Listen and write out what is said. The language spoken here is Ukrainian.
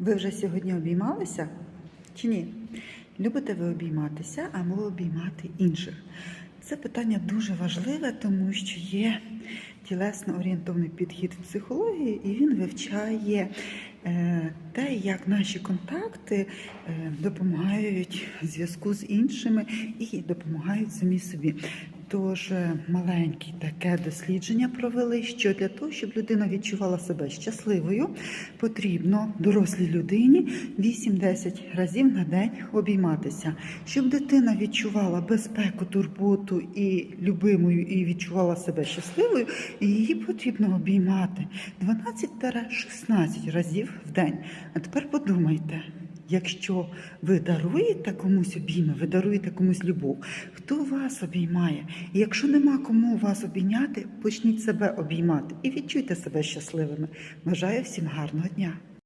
Ви вже сьогодні обіймалися чи ні? Любите ви обійматися або обіймати інших? Це питання дуже важливе, тому що є тілесно орієнтовний підхід в психології, і він вивчає е, те, як наші контакти е, допомагають зв'язку з іншими і допомагають самі собі. Тож е, маленьке таке дослідження провели, що для того, щоб людина відчувала себе щасливою, потрібно дорослій людині 8-10 разів на день обійматися. Щоб дитина відчувала безпеку, турботу і любимою, і відчувала себе щасливою, її потрібно обіймати 12-16 разів в день. А тепер подумайте. Якщо ви даруєте комусь обійми, ви даруєте комусь любов, хто вас обіймає? І якщо нема кому вас обійняти, почніть себе обіймати і відчуйте себе щасливими. Бажаю всім гарного дня!